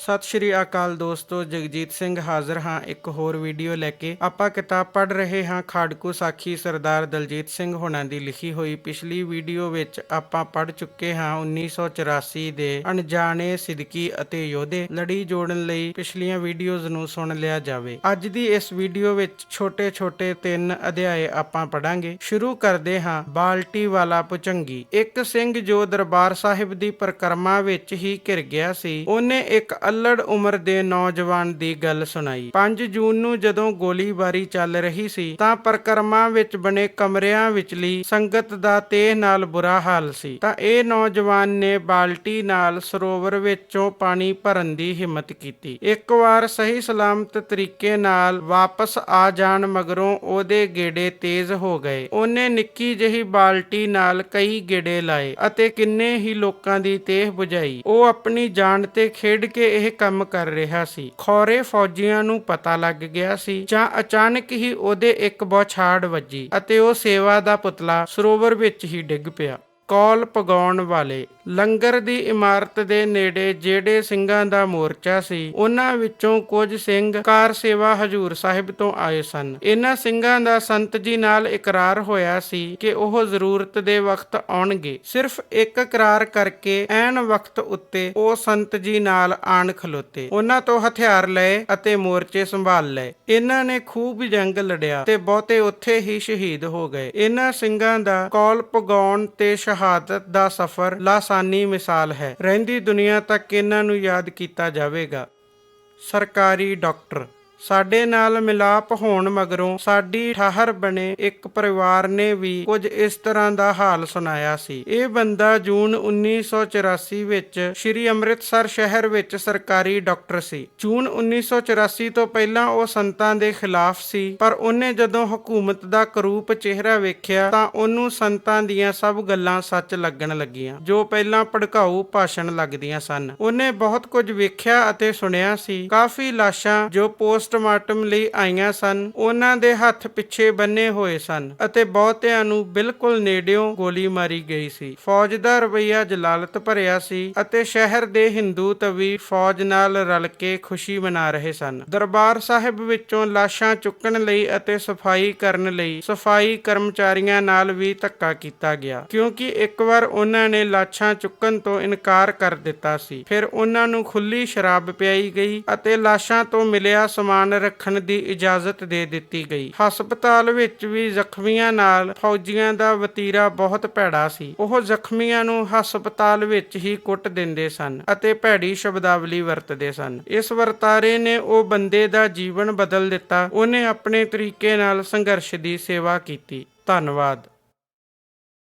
ਸਤਿ ਸ਼੍ਰੀ ਅਕਾਲ ਦੋਸਤੋ, ਜਗਜੀਤ ਸਿੰਘ ਹਾਜ਼ਰ ਹਾਂ ਇੱਕ ਹੋਰ ਵੀਡੀਓ ਲੈ ਕੇ। ਆਪਾਂ ਕਿਤਾਬ ਪੜ੍ਹ ਰਹੇ ਹਾਂ ਖਾੜਕੂ ਸਾਖੀ ਸਰਦਾਰ ਦਲਜੀਤ ਸਿੰਘ ਹੋਣਾ ਦੀ ਲਿਖੀ ਹੋਈ। ਪਿਛਲੀ ਵੀਡੀਓ ਵਿੱਚ ਆਪਾਂ ਪੜ੍ਹ ਚੁੱਕੇ ਹਾਂ 1984 ਦੇ ਅਣਜਾਣੇ ਸਿਦਕੀ ਅਤੇ ਯੋਧੇ ਲੜੀ ਜੋੜਨ ਲਈ ਪਿਛਲੀਆਂ ਵੀਡੀਓਜ਼ ਨੂੰ ਸੁਣ ਲਿਆ ਜਾਵੇ। ਅੱਜ ਦੀ ਇਸ ਵੀਡੀਓ ਵਿੱਚ ਛੋਟੇ-ਛੋਟੇ ਤਿੰਨ ਅਧਿਆਏ ਆਪਾਂ ਪੜਾਂਗੇ ਸ਼ੁਰੂ ਕਰਦੇ ਹਾਂ ਬਾਲਟੀ ਵਾਲਾ ਪੁਚੰਗੀ। ਇੱਕ ਸਿੰਘ ਜੋ ਦਰਬਾਰ ਸਾਹਿਬ ਦੀ ਪਰਿਕਰਮਾ ਵਿੱਚ ਹੀ ਘਿਰ ਗਿਆ ਸੀ, ਉਹਨੇ ਇੱਕ ਅਲੜ ਉਮਰ ਦੇ ਨੌਜਵਾਨ ਦੀ ਗੱਲ ਸੁਣਾਈ। 5 ਜੂਨ ਨੂੰ ਜਦੋਂ ਗੋਲੀਬਾਰੀ ਚੱਲ ਰਹੀ ਸੀ, ਤਾਂ ਪਰਿਕਰਮਾ ਵਿੱਚ ਬਣੇ ਕਮਰਿਆਂ ਵਿਚਲੀ ਸੰਗਤ ਦਾ ਤੇਹ ਨਾਲ ਬੁਰਾ ਹਾਲ ਸੀ। ਤਾਂ ਇਹ ਨੌਜਵਾਨ ਨੇ ਬਾਲਟੀ ਨਾਲ ਸਰੋਵਰ ਵਿੱਚੋਂ ਪਾਣੀ ਭਰਨ ਦੀ ਹਿੰਮਤ ਕੀਤੀ। ਇੱਕ ਵਾਰ ਸਹੀ ਸਲਾਮਤ ਤਰੀਕੇ ਨਾਲ ਵਾਪਸ ਆ ਜਾਣ ਮਗਰੋਂ ਉਹਦੇ ਗੇੜੇ ਤੇਜ਼ ਹੋ ਗਏ। ਉਹਨੇ ਨਿੱਕੀ ਜਿਹੀ ਬਾਲਟੀ ਨਾਲ ਕਈ ਗੇੜੇ ਲਾਏ ਅਤੇ ਕਿੰਨੇ ਹੀ ਲੋਕਾਂ ਦੀ ਤੇਹ ਬੁਝਾਈ। ਉਹ ਆਪਣੀ ਜਾਨ ਤੇ ਖੇਡ ਕੇ ਇਹ ਕੰਮ ਕਰ ਰਿਹਾ ਸੀ। ਖੌਰੇ ਫੌਜੀਆਂ ਨੂੰ ਪਤਾ ਲੱਗ ਗਿਆ ਸੀ ਜਾਂ ਅਚਾਨਕ ਹੀ ਉਹਦੇ ਇੱਕ ਬੌਛਾੜ ਵੱਜੀ ਅਤੇ ਉਹ ਸੇਵਾ ਦਾ ਪੁਤਲਾ ਸਰੋਵਰ ਵਿੱਚ ਹੀ ਡਿੱਗ ਪਿਆ। ਕੌਲ ਪਗਾਉਣ ਵਾਲੇ ਲੰਗਰ ਦੀ ਇਮਾਰਤ ਦੇ ਨੇੜੇ ਜਿਹੜੇ ਸਿੰਘਾਂ ਦਾ ਮੋਰਚਾ ਸੀ, ਉਹਨਾਂ ਵਿੱਚੋਂ ਕੁਝ ਸਿੰਘ ਕਾਰ ਸੇਵਾ ਹਜੂਰ ਸਾਹਿਬ ਤੋਂ ਆਏ ਸਨ। ਇਹਨਾਂ ਸਿੰਘਾਂ ਦਾ ਸੰਤ ਜੀ ਨਾਲ ਇਕਰਾਰ ਹੋਇਆ ਸੀ ਕਿ ਉਹ ਜ਼ਰੂਰਤ ਦੇ ਵਕਤ ਆਉਣਗੇ। ਸਿਰਫ ਇੱਕ ਇਕਰਾਰ ਕਰਕੇ ਐਨ ਵਕਤ ਉੱਤੇ ਉਹ ਸੰਤ ਜੀ ਨਾਲ ਆਣ ਖਲੋਤੇ। ਉਹਨਾਂ ਤੋਂ ਹਥਿਆਰ ਲਏ ਅਤੇ ਮੋਰਚੇ ਸੰਭਾਲ ਲਏ। ਇਹਨਾਂ ਨੇ ਖੂਬ ਜੰਗ ਲੜਿਆ ਤੇ ਬਹੁਤੇ ਉੱਥੇ ਹੀ ਸ਼ਹੀਦ ਹੋ ਗਏ। ਇਹਨਾਂ ਸਿੰਘਾਂ ਦਾ ਕੌਲ ਪਗਾਉਣ ਤੇ ਸ਼ਹਾਦਤ ਦਾ ਸਫ਼ਰ ਲਾਸਾਨੀ ਮਿਸਾਲ ਹੈ। ਰਹਿੰਦੀ ਦੁਨੀਆ ਤੱਕ ਇਹਨਾਂ ਨੂੰ ਯਾਦ ਕੀਤਾ ਜਾਵੇਗਾ। ਸਰਕਾਰੀ ਡਾਕਟਰ ਸਾਡੇ ਨਾਲ ਮਿਲਾਪ ਹੋਣ ਮਗਰੋਂ ਸਾਡੀ ਠਾਹਰ ਬਣੇ ਇੱਕ ਪਰਿਵਾਰ ਨੇ ਵੀ ਕੁਝ ਇਸ ਤਰ੍ਹਾਂ ਦਾ ਹਾਲ ਸੁਣਾਇਆ ਸੀ। ਇਹ ਬੰਦਾ ਜੂਨ 1984 ਵਿੱਚ ਸ੍ਰੀ ਅੰਮ੍ਰਿਤਸਰ ਸ਼ਹਿਰ ਵਿੱਚ ਸਰਕਾਰੀ ਡਾਕਟਰ ਸੀ। ਜੂਨ 1984 ਤੋਂ ਪਹਿਲਾਂ ਉਹ ਸੰਤਾਂ ਦੇ ਖਿਲਾਫ ਸੀ, ਪਰ ਉਹਨੇ ਜਦੋਂ ਹਕੂਮਤ ਦਾ ਕਰੂਪ ਚਿਹਰਾ ਵੇਖਿਆ ਤਾਂ ਉਹਨੂੰ ਸੰਤਾਂ ਦੀਆਂ ਸਭ ਗੱਲਾਂ ਸੱਚ ਲੱਗਣ ਲੱਗੀਆਂ, ਜੋ ਪਹਿਲਾਂ ਭੜਕਾਊ ਭਾਸ਼ਣ ਲੱਗਦੀਆਂ ਸਨ। ਉਹਨੇ ਬਹੁਤ ਕੁਝ ਵੇਖਿਆ ਅਤੇ ਸੁਣਿਆ ਸੀ। ਕਾਫੀ ਲਾਸ਼ਾਂ ਜੋ ਪੋਸਟ ਪੋਸਟਮਾਰਟਮ ਲਈ ਆਈਆਂ ਸਨ। ਉਹਨਾਂ ਦੇ ਹੱਥ ਪਿੱਛੇ ਬੰਨੇ ਹੋਏ ਸਨ ਅਤੇ ਬਹੁਤਿਆਂ ਨੂੰ ਬਿਲਕੁਲ ਨੇੜਿਓਂ ਗੋਲੀ ਮਾਰੀ ਗਈ ਸੀ। ਫੌਜ ਦਾ ਰਵਈਆ ਜਲਾਲਤ ਭਰਿਆ ਸੀ ਅਤੇ ਸ਼ਹਿਰ ਦੇ ਹਿੰਦੂ ਤਵੀ ਫੌਜ ਨਾਲ ਰਲ ਕੇ ਖੁਸ਼ੀ ਮਨਾ ਰਹੇ ਸਨ। ਦਰਬਾਰ ਸਾਹਿਬ ਵਿੱਚੋਂ ਲਾਸ਼ਾਂ ਚੁੱਕਣ ਲਈ ਅਤੇ ਸਫ਼ਾਈ ਕਰਨ ਲਈ ਸਫ਼ਾਈ ਕਰਮਚਾਰੀਆਂ ਨਾਲ ਵੀ ਧੱਕਾ ਕੀਤਾ ਗਿਆ, ਕਿਉਂਕਿ ਇੱਕ ਵਾਰ ਉਹਨਾਂ ਨੇ ਲਾਸ਼ਾਂ ਚੁੱਕਣ ਤੋਂ ਇਨਕਾਰ ਕਰ ਦਿੱਤਾ ਸੀ। ਫਿਰ ਉਹਨਾਂ ਨੂੰ ਖੁੱਲੀ ਸ਼ਰਾਬ ਪਿਆਈ ਗਈ ਅਤੇ ਲਾਸ਼ਾਂ ਤੋਂ ਮਿਲਿਆ ਸਮਾਨ ਸਮਾਨ ਰੱਖਣ ਦੀ ਇਜਾਜ਼ਤ ਦੇ ਦਿੱਤੀ ਗਈ। ਹਸਪਤਾਲ ਵਿੱਚ ਵੀ ਜ਼ਖਮੀਆਂ ਨਾਲ ਫੌਜੀਆਂ ਦਾ ਵਤੀਰਾ ਬਹੁਤ ਭੈੜਾ ਸੀ। ਉਹ ਜ਼ਖਮੀਆਂ ਨੂੰ ਹਸਪਤਾਲ ਵਿੱਚ ਹੀ ਕੁੱਟ ਦਿੰਦੇ ਸਨ ਅਤੇ ਭੈੜੀ ਸ਼ਬਦਾਵਲੀ ਵਰਤਦੇ ਸਨ। ਇਸ ਵਰਤਾਰੇ ਨੇ ਉਹ ਬੰਦੇ ਦਾ ਜੀਵਨ ਬਦਲ ਦਿੱਤਾ। ਉਹਨੇ ਆਪਣੇ ਤਰੀਕੇ ਨਾਲ ਸੰਘਰਸ਼ ਦੀ ਸੇਵਾ ਕੀਤੀ। ਧੰਨਵਾਦ।